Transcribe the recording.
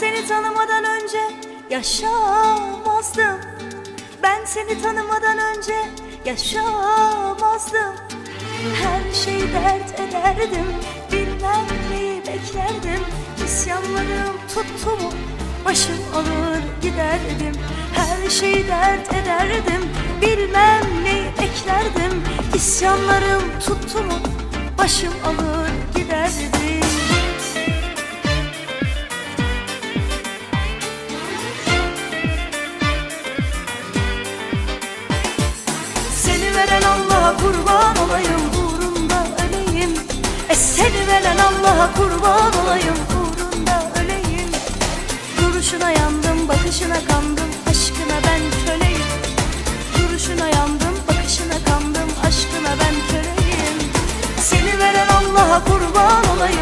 seni tanımadan önce yaşamazdım. Ben seni tanımadan önce yaşamazdım. Her şeyi dert ederdim Bilmem neyi beklerdim. İsyanlarım tuttu mu Başım alır giderdim. Her şeyi dert ederdim Bilmem neyi beklerdim. İsyanlarım tuttu mu Başım alır giderdim veren Allah'a kurban olayım uğrunda öleyim. E seni veren Allah'a kurban olayım uğrunda öleyim. Duruşuna yandım bakışına kandım aşkına ben köleyim. Duruşuna yandım bakışına kandım aşkına ben köleyim. Seni veren Allah'a kurban olayım.